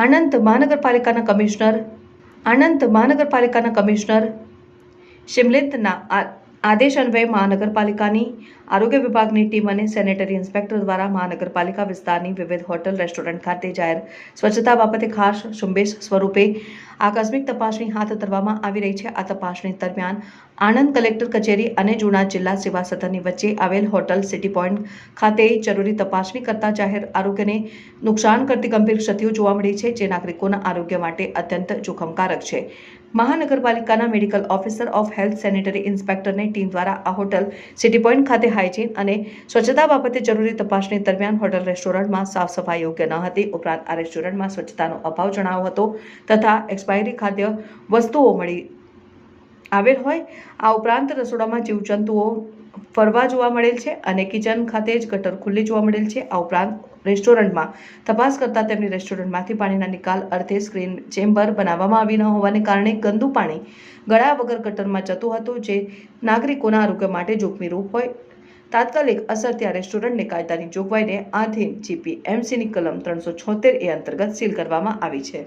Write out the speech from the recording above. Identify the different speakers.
Speaker 1: આણંદ મહાનગરપાલિકાના કમિશનર આણંદ મહાનગરપાલિકાના કમિશનર, શિમલેતના આદેશ અન્વયે મહાનગરપાલિકાની આરોગ્ય વિભાગની ટીમ અને સેનેટરી ઇન્સ્પેક્ટર દ્વારા મહાનગરપાલિકા વિસ્તારની વિવિધ હોટલ, રેસ્ટોરન્ટ ખાતે જાહેર સ્વચ્છતા બાબતે ખાસ ઝુંબેશ સ્વરૂપે આકસ્મિક તપાસણી હાથ ધરવામાં આવી રહી છે. આ તપાસણી દરમિયાન આણંદ કલેક્ટર કચેરી અને જૂના જિલ્લા સેવા સદનની વચ્ચે આવેલ હોટલ સિટી પોઈન્ટ ખાતે જરૂરી તપાસણી કરતા જાહેર આરોગ્યને નુકસાન કરતી ગંભીર ક્ષતિઓ જોવા મળી છે, જે નાગરિકોના આરોગ્ય માટે અત્યંત જોખમકારક છે. મહાનગરપાલિકાના medical officer of health sanitary ઇન્સ્પેક્ટરની team દ્વારા આ હોટલ સિટી પોઈન્ટ ખાતે હાઇજીન અને સ્વચ્છતા બાબતે જરૂરી તપાસણી દરમિયાન હોટલ રેસ્ટોરન્ટમાં સાફ સફાઈ યોગ્ય ન હતી. ઉપરાંત આ રેસ્ટોરન્ટમાં સ્વચ્છતાનો અભાવ જણાવ્યો હતો તથા એક્સપાયરી ખાદ્ય વસ્તુઓ મળી આવેલ હોય. આ ઉપરાંત રસોડામાં જીવજંતુઓ ફરવા જોવા મળેલ છે અને કિચન ખાતે જ ગટર ખુલ્લી જોવા મળેલ છે. આ ઉપરાંત રેસ્ટોરન્ટમાં તપાસ કરતા તેમની રેસ્ટોરન્ટમાંથી પાણીના નિકાલ અર્થે સ્ક્રીન ચેમ્બર બનાવવામાં આવી ન હોવાને કારણે ગંદુ પાણી ગળા વગર ગટરમાં જતું હતું, જે નાગરિકોના આરોગ્ય માટે જોખમી રૂપ હોય. તાત્કાલિક અસરથી આ રેસ્ટોરન્ટને કાયદાની જોગવાઈને આધીન જીપીએમસીની કલમ ત્રણસો છોતેર એ અંતર્ગત સીલ કરવામાં આવી છે.